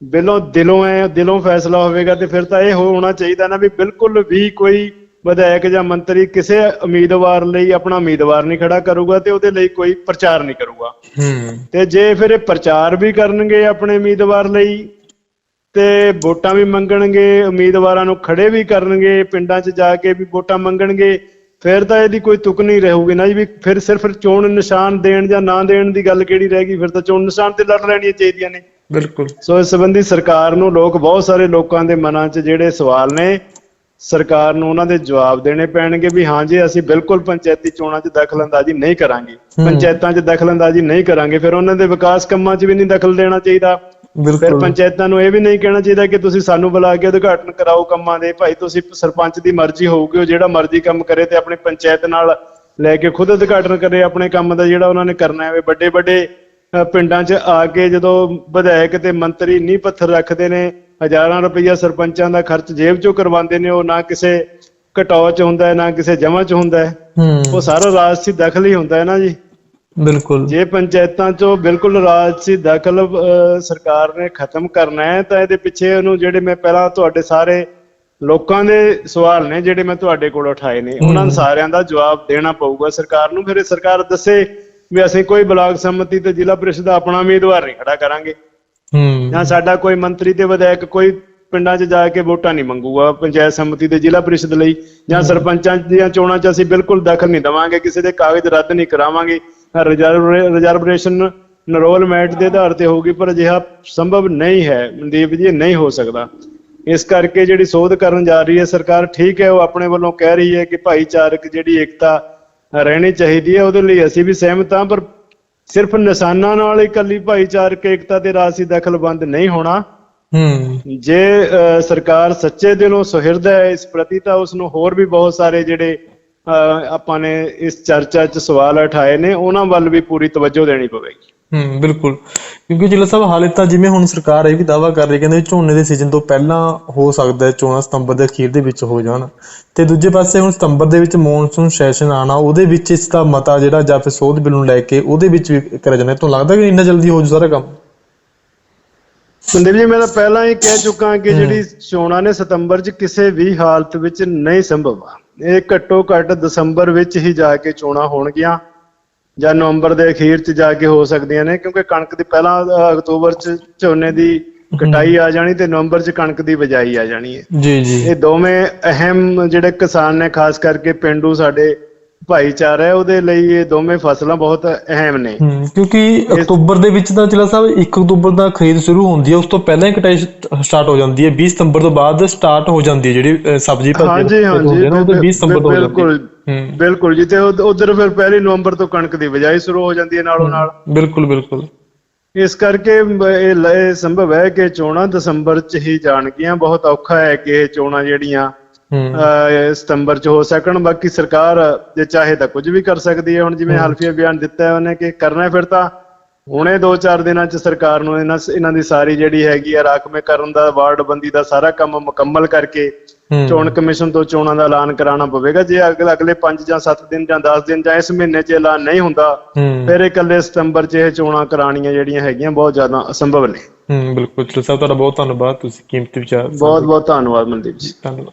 [SPEAKER 2] ਬਿਲੋਂ ਦਿਲੋਂ ਹੈ ਦਿਲੋਂ ਫੈਸਲਾ ਹੋਵੇਗਾ ਤੇ ਫਿਰ ਤਾਂ ਇਹ ਹੋਣਾ ਚਾਹੀਦਾ ਨਾ ਵੀ ਬਿਲਕੁਲ ਵੀ ਕੋਈ ਵਿਧਾਇਕ ਜਾਂ ਮੰਤਰੀ ਕਿਸੇ ਉਮੀਦਵਾਰ ਲਈ ਆਪਣਾ ਉਮੀਦਵਾਰ ਨਹੀਂ ਖੜਾ ਕਰੂਗਾ ਤੇ ਉਹਦੇ ਲਈ ਕੋਈ ਪ੍ਰਚਾਰ ਨਹੀਂ ਕਰੂਗਾ।
[SPEAKER 1] ਹੂੰ।
[SPEAKER 2] ਤੇ ਜੇ ਫਿਰ ਇਹ ਪ੍ਰਚਾਰ ਵੀ ਕਰਨਗੇ ਆਪਣੇ ਉਮੀਦਵਾਰ ਲਈ ਤੇ ਵੋਟਾਂ ਵੀ ਮੰਗਣਗੇ ਉਮੀਦਵਾਰਾਂ ਨੂੰ ਖੜੇ ਵੀ ਕਰਨਗੇ ਪਿੰਡਾਂ 'ਚ ਜਾ ਕੇ ਵੀ ਵੋਟਾਂ ਮੰਗਣਗੇ। ਫਿਰ ਤਾਂ ਇਹਦੀ ਕੋਈ ਤੁਕ ਨਹੀਂ ਰਹੂਗੀ ਨਾ ਜੀ ਵੀ ਫਿਰ ਸਿਰਫ ਚੋਣ ਨਿਸ਼ਾਨ ਦੇਣ ਜਾਂ ਨਾ ਦੇਣ ਦੀ ਗੱਲ ਕਿਹੜੀ ਰਹਿ ਗਈ ਫਿਰ ਤਾਂ ਚੋਣ ਨਿਸ਼ਾਨ ਤੇ ਲੜ ਲੈਣੀਆਂ ਚਾਹੀਦੀਆਂ ਨੇ।
[SPEAKER 1] ਬਿਲਕੁਲ।
[SPEAKER 2] ਸੋ ਇਸ ਸੰਬੰਧੀ ਸਰਕਾਰ ਨੂੰ ਲੋਕ ਬਹੁਤ ਸਾਰੇ ਲੋਕਾਂ ਦੇ ਮਨਾਂ 'ਚ ਜਿਹੜੇ ਸਵਾਲ ਨੇ ਸਰਕਾਰ ਨੂੰ ਉਹਨਾਂ ਦੇ ਜਵਾਬ ਦੇਣੇ ਪੈਣਗੇ ਵੀ ਹਾਂ ਜੀ ਅਸੀਂ ਬਿਲਕੁਲ ਪੰਚਾਇਤੀ ਚੋਣਾਂ 'ਚ ਦਖਲਅੰਦਾਜ਼ੀ ਨਹੀਂ ਕਰਾਂਗੇ। ਪੰਚਾਇਤਾਂ 'ਚ ਦਖਲਅੰਦਾਜ਼ੀ ਨਹੀਂ ਕਰਾਂਗੇ ਫਿਰ ਉਹਨਾਂ ਦੇ ਵਿਕਾਸ ਕੰਮਾਂ 'ਚ ਵੀ ਨਹੀਂ ਦਖਲ ਦੇਣਾ ਚਾਹੀਦਾ। ਫਿਰ ਪੰਚਾਇਤਾਂ ਨੂੰ ਇਹ ਵੀ ਨਹੀਂ ਕਹਿਣਾ ਚਾਹੀਦਾ ਕਿ ਤੁਸੀਂ ਸਾਨੂੰ ਬੁਲਾ ਕੇ ਉਦਘਾਟਨ ਕਰਾਓ ਕੰਮਾਂ ਦੇ। ਭਾਈ ਤੁਸੀਂ ਸਰਪੰਚ ਦੀ ਮਰਜ਼ੀ ਹੋਊਗੀ ਉਹ ਜਿਹੜਾ ਮਰਜ਼ੀ ਕੰਮ ਕਰੇ ਤੇ ਆਪਣੀ ਪੰਚਾਇਤ ਨਾਲ ਲੈ ਕੇ ਖੁਦ ਉਦਘਾਟਨ ਕਰੇ ਆਪਣੇ ਕੰਮ ਦਾ ਜਿਹੜਾ ਉਹਨਾਂ ਨੇ ਕਰਨਾ ਹੈ। ਵੱਡੇ ਵੱਡੇ ਪਿੰਡਾਂ 'ਚ ਆ ਕੇ ਜਦੋਂ ਵਿਧਾਇਕ ਤੇ ਮੰਤਰੀ ਨੀਂਹ ਪੱਥਰ ਰੱਖਦੇ ਨੇ ਹਜ਼ਾਰਾਂ ਰੁਪਈਆ ਸਰਪੰਚਾਂ ਦਾ ਖਰਚ ਜੇਬ 'ਚੋਂ ਕਰਵਾਉਂਦੇ ਨੇ ਉਹ ਨਾ ਕਿਸੇ ਘਟਾਓ 'ਚ ਹੁੰਦਾ ਹੈ ਨਾ ਕਿਸੇ ਜਮ੍ਹਾਂ 'ਚ ਹੁੰਦਾ ਹੈ। ਉਹ ਸਾਰਾ ਰਾਜਸੀ ਦਖਲ ਹੀ ਹੁੰਦਾ ਹੈ ਨਾ ਜੀ।
[SPEAKER 1] ਬਿਲਕੁਲ।
[SPEAKER 2] ਜੇ ਪੰਚਾਇਤਾਂ 'ਚੋਂ ਬਿਲਕੁਲ ਰਾਜਸੀ ਦਖਲ ਅਹ, ਸਰਕਾਰ ਨੇ ਖਤਮ ਕਰਨਾ ਹੈ ਤਾਂ ਇਹਦੇ ਪਿੱਛੇ ਉਹਨੂੰ ਜਿਹੜੇ ਮੈਂ ਪਹਿਲਾਂ ਤੁਹਾਡੇ ਸਾਰੇ ਲੋਕਾਂ ਦੇ ਸਵਾਲ ਨੇ ਜਿਹੜੇ ਮੈਂ ਤੁਹਾਡੇ ਕੋਲ ਉਠਾਏ ਨੇ ਉਹਨਾਂ। ਸਾਰਿਆਂ ਦਾ ਜਵਾਬ ਦੇਣਾ ਪਊਗਾ ਸਰਕਾਰ ਨੂੰ। ਫਿਰ ਇਹ ਸਰਕਾਰ ਦੱਸੇ ਵੀ ਅਸੀਂ ਕੋਈ ਬਲਾਕ ਸੰਮਤੀ ਤੇ ਜ਼ਿਲ੍ਹਾ ਪ੍ਰੀਸ਼ਦ ਦਾ ਆਪਣਾ ਉਮੀਦਵਾਰ ਨਹੀਂ ਖੜਾ ਕਰਾਂਗੇ।
[SPEAKER 1] ਹੂੰ।
[SPEAKER 2] ਜਾਂ ਸਾਡਾ ਕੋਈ ਮੰਤਰੀ ਤੇ ਵਿਧਾਇਕ ਕੋਈ ਪਿੰਡਾਂ 'ਚ ਜਾ ਕੇ ਵੋਟਾਂ ਨਹੀਂ ਮੰਗੂਗਾ ਪੰਚਾਇਤ ਸੰਮਤੀ ਤੇ ਜ਼ਿਲ੍ਹਾ ਪ੍ਰੀਸ਼ਦ ਲਈ ਜਾਂ ਸਰਪੰਚਾਂ ਦੀਆਂ ਚੋਣਾਂ 'ਚ ਅਸੀਂ ਬਿਲਕੁਲ ਦਖਲ ਨਹੀਂ ਦਵਾਂਗੇ ਕਿਸੇ ਦੇ ਕਾਗਜ਼ ਰੱਦ ਨਹੀਂ ਕਰਾਵਾਂਗੇ। ਰਿਜ਼ਰਵ ਰਿਜ਼ਰਵੇਸ਼ਨ ਨਰੋਲਮੈਂਟ ਦੇ ਆਧਾਰ ਤੇ ਹੋਊਗੀ ਪਰ ਅਜਿਹਾ ਸੰਭਵ ਨਹੀਂ ਹੈ। ਮਨਦੀਪ ਜੀ ਨਹੀਂ ਹੋ ਸਕਦਾ। ਇਸ ਕਰਕੇ ਜਿਹੜੀ ਸੋਧ ਕਰਨ ਜਾ ਰਹੀ ਹੈ ਸਰਕਾਰ ਠੀਕ ਹੈ ਉਹ ਆਪਣੇ ਵੱਲੋਂ ਕਹਿ ਰਹੀ ਹੈ ਕਿ ਭਾਈਚਾਰਕ ਜਿਹੜੀ ਏਕਤਾ ਰਹਿਣੀ ਚਾਹੀਦੀ ਹੈ ਉਹਦੇ ਲਈ ਅਸੀਂ ਵੀ ਸਹਿਮਤ ਹਾਂ ਪਰ ਸਿਰਫ ਨਿਸ਼ਾਨਾਂ ਨਾਲ ਇਕੱਲੀ ਭਾਈਚਾਰਕ ਏਕਤਾ ਤੇ ਰਾਜਸੀ ਦਖਲਬੰਦ ਨਹੀਂ ਹੋਣਾ।
[SPEAKER 1] ਹੂੰ।
[SPEAKER 2] ਜੇ ਸਰਕਾਰ ਸੱਚੇ ਦਿਲੋਂ ਸੁਹਿਰਦ ਹੈ ਇਸ ਪ੍ਰਤੀ ਤਾਂ ਉਸ ਨੂੰ ਹੋਰ ਵੀ ਬਹੁਤ ਸਾਰੇ ਜਿਹੜੇ ਆਪਾਂ ਨੇ ਇਸ ਚਰਚਾ 'ਚ ਸਵਾਲ ਉਠਾਏ ਨੇ ਉਹਨਾਂ ਵੱਲ ਵੀ ਪੂਰੀ ਤਵੱਜੋ ਦੇਣੀ ਪਵੇਗੀ।
[SPEAKER 1] ਹੂੰ ਬਿਲਕੁਲ। ਕਿਉਂਕਿ ਜਿਲਾ ਸਾਹਿਬ ਹਾਲੇ ਤਾਂ ਜਿਵੇਂ ਹੁਣ ਸਰਕਾਰ ਇਹ ਵੀ ਦਾਵਾ ਕਰ ਰਹੀ ਕਹਿੰਦੇ ਝੋਨੇ ਦੇ ਸੀਜ਼ਨ ਤੋਂ ਪਹਿਲਾਂ ਹੋ ਸਕਦਾ ਹੈ ਚੋਣਾਂ ਸਤੰਬਰ ਦੇ ਅਖੀਰ ਦੇ ਵਿੱਚ ਹੋ ਜਾਣ। ਤੇ ਦੂਜੇ ਪਾਸੇ ਹੁਣ ਸਤੰਬਰ ਦੇ ਵਿੱਚ ਮੌਨਸੂਨ ਸੈਸ਼ਨ ਆਣਾ ਉਹਦੇ ਵਿੱਚ ਇਸ ਦਾ ਮਤਾ ਜਿਹੜਾ ਜਾਂ ਫਿਰ ਸੋਧ ਬਿੱਲ ਨੂੰ ਲੈ ਕੇ ਉਹਦੇ ਵਿੱਚ ਵੀ ਕਰਿਆ ਜਾਣਾ। ਤੁਹਾਨੂੰ ਲੱਗਦਾ ਕਿ ਇੰਨਾ ਜਲਦੀ ਹੋ ਜੂ ਸਾਰਾ ਕੰਮ?
[SPEAKER 2] ਸੰਦੀਪ ਜੀ ਮੈਂ ਤਾਂ ਪਹਿਲਾਂ ਹੀ ਕਹਿ ਚੁੱਕਾ ਕਿ ਜਿਹੜੀ ਚੋਣਾਂ ਨੇ ਸਤੰਬਰ 'ਚ ਕਿਸੇ ਵੀ ਹਾਲਤ ਵਿੱਚ ਨਹੀਂ ਸੰਭਵ ਆ। ਇਹ ਘੱਟੋ ਘੱਟ ਦਸੰਬਰ ਵਿੱਚ ਹੀ ਜਾ ਕੇ ਚੋਣਾਂ ਹੋਣਗੀਆਂ ਜਾਂ ਨਵੰਬਰ ਦੇ ਅਖੀਰ 'ਚ ਜਾ ਕੇ ਹੋ ਸਕਦੀਆਂ ਨੇ ਕਿਉਂਕਿ ਕਣਕ ਦੀ ਪਹਿਲਾਂ ਅਕਤੂਬਰ 'ਚ ਝੋਨੇ ਦੀ ਕਟਾਈ ਆ ਜਾਣੀ ਤੇ ਨਵੰਬਰ 'ਚ ਕਣਕ ਦੀ ਬਜਾਈ ਆ ਜਾਣੀ ਹੈ।
[SPEAKER 1] ਜੀ ਜੀ।
[SPEAKER 2] ਇਹ ਦੋਵੇਂ ਅਹਿਮ ਜਿਹੜੇ ਕਿਸਾਨ ਨੇ ਖਾਸ ਕਰਕੇ ਪਿੰਡੂ ਸਾਡੇ ਭਾਈਚਾਰਾ ਹੈ ਉਹਦੇ ਲਈ ਇਹ ਦੋਵੇਂ ਫਸਲਾਂ ਬਹੁਤ ਅਹਿਮ ਨੇ।
[SPEAKER 1] ਕਿਉਂਕਿ ਅਕਤੂਬਰ ਦੇ ਵਿੱਚ ਤਾਂ ਜਿਲਾ ਸਾਹਿਬ 1 ਅਕਤੂਬਰ ਦਾ ਖਰੀਦ ਸ਼ੁਰੂ ਹੁੰਦੀ ਹੈ ਉਸ ਤੋਂ ਪਹਿਲਾਂ ਹੀ ਕਟਾਈ ਸਟਾਰਟ ਹੋ ਜਾਂਦੀ ਹੈ 20 ਸਤੰਬਰ ਤੋਂ ਬਾਅਦ ਸਟਾਰਟ ਹੋ ਜਾਂਦੀ ਹੈ ਜਿਹੜੀ ਸਬਜ਼ੀ ਭਾਜੀ
[SPEAKER 2] ਹਾਂਜੀ ਹਾਂਜੀ
[SPEAKER 1] ਹੁੰਦੀ ਹੈ ਨਾ ਉਹ ਤਾਂ 20 ਸਤੰਬਰ ਤੋਂ
[SPEAKER 2] ਬਿਲਕੁਲ ਬਿਲਕੁਲ ਜੀ ਤੇ ਉਧਰ ਫਿਰ ਪਹਿਲੀ ਨਵੰਬਰ ਤੋਂ ਕਣਕ ਦੀ ਬਿਜਾਈ ਸ਼ੁਰੂ ਹੋ ਜਾਂਦੀ ਹੈ ਨਾਲੋਂ ਨਾਲ।
[SPEAKER 1] ਬਿਲਕੁਲ ਬਿਲਕੁਲ।
[SPEAKER 2] ਇਸ ਕਰਕੇ ਇਹ ਸੰਭਵ ਹੈ ਕਿ ਚੋਣਾਂ ਦਸੰਬਰ ਚ ਹੀ ਜਾਣਗੀਆਂ ਬਹੁਤ ਔਖਾ ਹੈ ਕਿ ਇਹ ਚੋਣਾਂ ਜਿਹੜੀਆਂ ਸਤੰਬਰ ਚ ਹੋ ਸਕਣ ਬਾਕੀ ਸਰਕਾਰ ਜੇ ਚਾਹੇ ਤਾਂ ਕੁਝ ਵੀ ਕਰ ਸਕਦੀ ਹੈ। ਹੁਣ ਜਿਵੇਂ ਹਲਫੀਆ ਬਿਆਨ ਦਿੱਤਾ ਹੈ ਉਹਨੇ ਕਿ ਕਰਨਾ ਫਿਰ ਤਾਂ। ਹੁਣੇ 2-4 ਦਿਨਾਂ ਚ ਸਰਕਾਰ ਨੂੰ ਇਹਨਾਂ ਇਹਨਾਂ ਦੀ ਸਾਰੀ ਜਿਹੜੀ ਹੈਗੀ ਆ ਰਾਖਵੇਂ ਕਰਨ ਦਾ ਵਾਰਡ ਬੰਦੀ ਦਾ ਸਾਰਾ ਕੰਮ ਮੁਕੰਮਲ ਕਰਕੇ ਚੋਣ ਕਮਿਸ਼ਨ ਤੋਂ ਚੋਣਾਂ ਦਾ ਐਲਾਨ ਕਰਾਉਣਾ ਪਵੇਗਾ। ਜੇ ਅਗਲੇ ਅਗਲੇ 5 ਜਾਂ 7 ਦਿਨ ਜਾਂ 10 ਦਿਨ ਜਾਂ ਇਸ ਮਹੀਨੇ 'ਚ ਐਲਾਨ ਨਹੀਂ ਹੁੰਦਾ ਫਿਰ ਇਕੱਲੇ ਸਤੰਬਰ 'ਚ ਇਹ ਚੋਣਾਂ ਕਰਾਉਣੀਆਂ ਜਿਹੜੀਆਂ ਹੈਗੀਆਂ ਬਹੁਤ ਜ਼ਿਆਦਾ ਅਸੰਭਵ ਨੇ।
[SPEAKER 1] ਹੂੰ ਬਿਲਕੁਲ। ਚਲੋ ਸਾਹਿਬ ਤੁਹਾਡਾ ਬਹੁਤ ਧੰਨਵਾਦ। ਤੁਸੀਂ ਕੀਮਤੀ ਵਿਚਾਰ
[SPEAKER 2] ਬਹੁਤ ਬਹੁਤ ਧੰਨਵਾਦ ਮਨਦੀਪ ਜੀ।
[SPEAKER 1] ਧੰਨਵਾਦ।